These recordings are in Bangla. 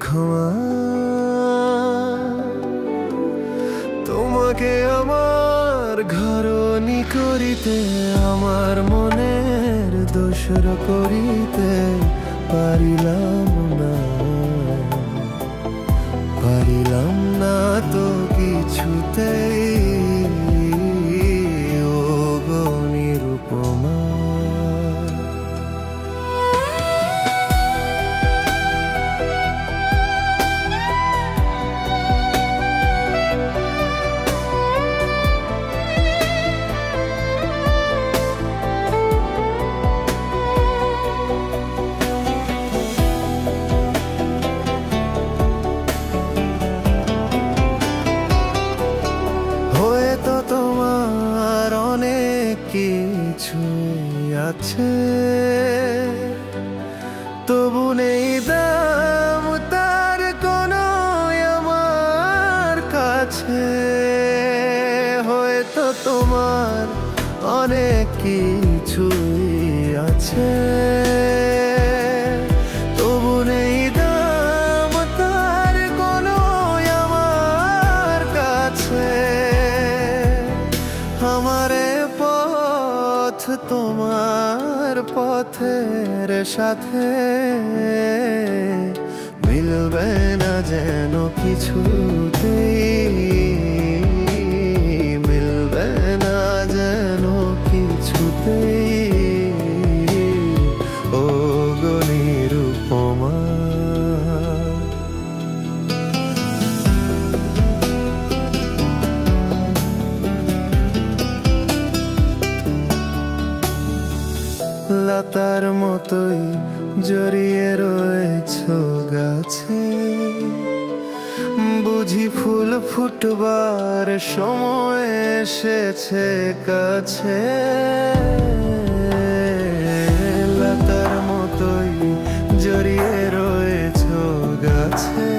ক্ষমা। তোমাকে আমার ঘরনি করিতে, আমার মনের দোসর করিতে পারিলাম না। পারিলাম না তো কিছুতেই কাছে হয়তো তোমার অনেক কিছুই আছে। তবু নেই দাম আমার কাছে। তোমার পথের সাথে। মিলবে না যেন কিছুতেই। মিলবে না যেন কিছুতেই। ও গো নিরুপমা। লতার মতোই জড়িয়ে রয়েছ গাছে। বুঝি ফুল ফুটবার সময় এসেছে কাছে। লতার মতোই জড়িয়ে রয়েছ গাছে।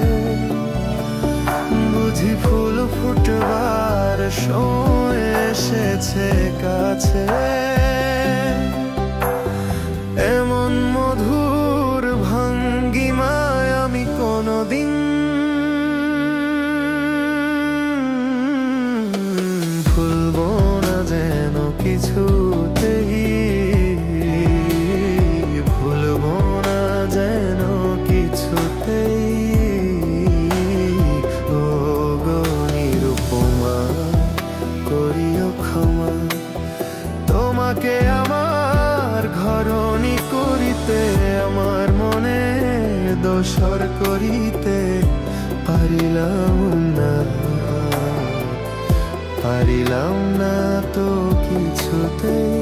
বুঝি ফুল ফুটবার সময় এসেছে কাছে। তোমাকে আমার ঘরণী করিতে আমার মনে দোসর করিতে পারিলাম না। পারিলাম না তো কিছুতেই